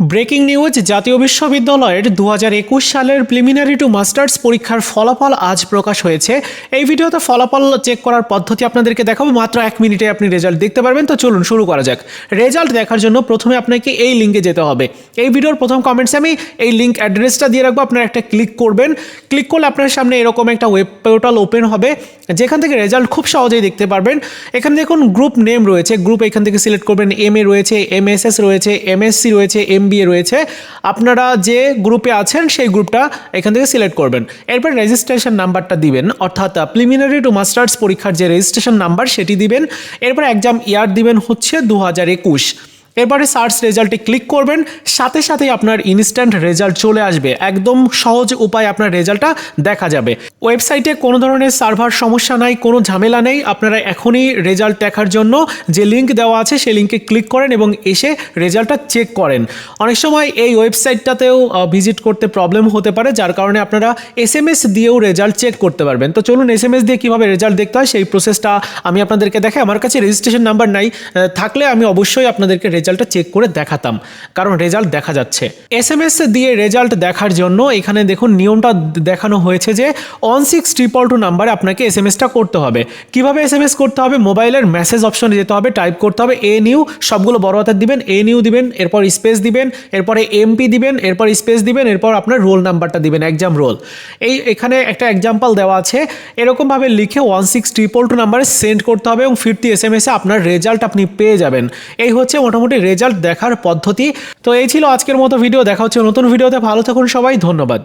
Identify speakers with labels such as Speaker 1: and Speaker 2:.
Speaker 1: Breaking news, জাতীয় বিশ্ববিদ্যালয়ের দু একুশ সালের প্রিলিমিনারি টু মাস্টার্স পরীক্ষার ফলাফল আজ প্রকাশ হয়েছে। এই ভিডিওতে ফলাফল চেক করার পদ্ধতি আপনাদেরকে দেখাবো। মাত্র এক মিনিটে আপনি রেজাল্ট দেখতে পারবেন। তো চলুন শুরু করা যাক। রেজাল্ট দেখার জন্য প্রথমে আপনাকে এই লিঙ্কে যেতে হবে। এই ভিডিওর প্রথম কমেন্টসে আমি এই লিঙ্ক অ্যাড্রেসটা দিয়ে রাখব। আপনারা একটা ক্লিক করবেন। ক্লিক করলে আপনার সামনে এরকম একটা ওয়েব পোর্টাল ওপেন হবে। যেখান থেকে রেজাল্ট খুব সহজেই দেখতে পারবেন। এখানে দেখুন গ্রুপ নেম রয়েছে। গ্রুপ এখান থেকে সিলেক্ট করবেন। এম এ রয়েছে এম রয়েছে এমএসসি রয়েছে এম রয়েছে, আপনারা যে গ্রুপে আছেন সেই গ্রুপটা এখান থেকে সিলেক্ট করবেন। এরপর রেজিস্ট্রেশন নাম্বারটা দিবেন, অর্থাৎ প্রিলিমিনারি টু মাস্টার্স পরীক্ষার যে রেজিস্ট্রেশন নাম্বার সেটি দিবেন। এরপর এক্সাম ইয়ার দিবেন হচ্ছে দু হাজার একুশ। এরপরে সার্চ রেজাল্টে ক্লিক করবেন, সাথে সাথে আপনার ইনস্ট্যান্ট রেজাল্ট চলে আসবে। একদম সহজ উপায় আপনার রেজাল্টটা দেখা যাবে। ওয়েবসাইটে কোনো ধরনের সার্ভার সমস্যা নাই, কোনো ঝামেলা নেই। আপনারা এখনই রেজাল্ট দেখার জন্য যে লিঙ্ক দেওয়া আছে, সেই লিঙ্কে ক্লিক করেন এবং এসে রেজাল্টটা চেক করেন। অনেক সময় এই ওয়েবসাইটটাতেও ভিজিট করতে প্রবলেম হতে পারে, যার কারণে আপনারা এস এম এস দিয়েও রেজাল্ট চেক করতে পারবেন। তো চলুন এস এম এস দিয়ে কীভাবে রেজাল্ট দেখতে হয়, সেই প্রসেসটা আমি আপনাদেরকে দেখাই। আমার কাছে রেজিস্ট্রেশন নাম্বার নাই থাকলে আমি অবশ্যই আপনাদেরকে রেজাল্টটা চেক করে দেখাতাম, কারণ রেজাল্ট দেখা যাচ্ছে। এস এম এস দিয়ে রেজাল্ট দেখার জন্য এখানে দেখুন, নিয়মটা দেখানো হয়েছে যে অন সিক্স ট্রিপল টু নাম্বারে আপনাকে এস এম এসটা করতে হবে। কীভাবে এস এম এস করতে হবে? মোবাইলের মেসেজ অপশনে যেতে হবে টাইপ করতে হবে এ নিউ সবগুলো বড় হাতের দিবেন এ নিউ দিবেন, এরপর স্পেস দিবেন, এরপরে এমপি দিবেন, এরপর স্পেস দিবেন, এরপর আপনার রোল নাম্বারটা দিবেন এক্সাম রোল এই এখানে একটা এক্সাম্পল দেওয়া আছে, এরকমভাবে লিখে ওয়ান সিক্স ট্রিপল টু নাম্বারে সেন্ড করতে হবে এবং ফিরতি এস এম এসে আপনার রেজাল্ট আপনি পেয়ে যাবেন। এই হচ্ছে মোটামুটি রেজাল্ট দেখার পদ্ধতি। তো এই ছিল আজকের মতো ভিডিও দেখা হচ্ছে নতুন ভিডিওতে ভালো থাকুন সবাই। ধন্যবাদ।